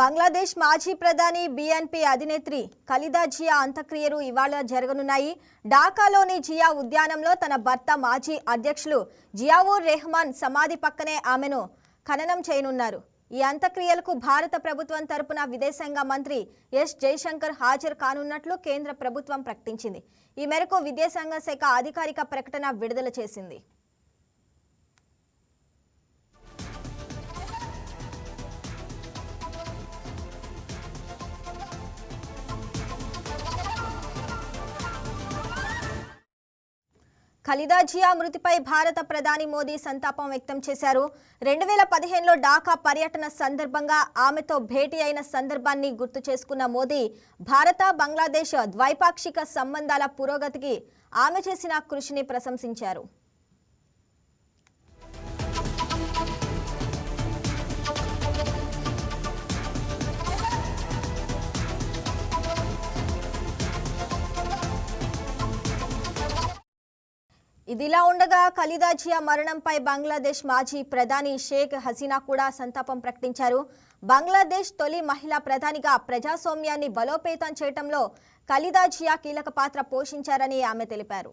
బంగ్లాదేశ్ మాజీ ప్రధాని బిఎన్పి అధినేత్రి ఖలిదా జియా అంత్యక్రియలు ఇవాళ జరగనున్నాయి. ఢాకాలోని జియా ఉద్యానంలో తన భర్త మాజీ అధ్యక్షులు జియావూర్ రెహమాన్ సమాధి పక్కనే ఆమెను ఖననం చేయనున్నారు. ఈ అంత్యక్రియలకు భారత ప్రభుత్వం తరపున విదేశాంగ మంత్రి ఎస్ జైశంకర్ హాజరు కానున్నట్లు కేంద్ర ప్రభుత్వం ప్రకటించింది. ఈ మేరకు విదేశాంగ శాఖ అధికారిక ప్రకటన విడుదల చేసింది. ఖలిదా జియా మృతిపై భారత ప్రధాని మోదీ సంతాపం వ్యక్తం చేశారు. రెండు వేల పదిహేనులో ఢాకా పర్యటన సందర్భంగా ఆమెతో భేటీ అయిన సందర్భాన్ని గుర్తు చేసుకున్న మోదీ భారత బంగ్లాదేశ్ ద్వైపాక్షిక సంబంధాల పురోగతికి ఆమె చేసిన కృషిని ప్రశంసించారు. ఇదిలా ఉండగా ఖలీదాజియా మరణంపై బంగ్లాదేశ్ మాజీ ప్రధాని షేక్ హసీనా కూడా సంతాపం ప్రకటించారు. బంగ్లాదేశ్ తొలి మహిళా ప్రధానిగా ప్రజాస్వామ్యాన్ని బలోపేతం చేయటంలో ఖలీదాజియా కీలక పాత్ర పోషించారని ఆమె తెలిపారు.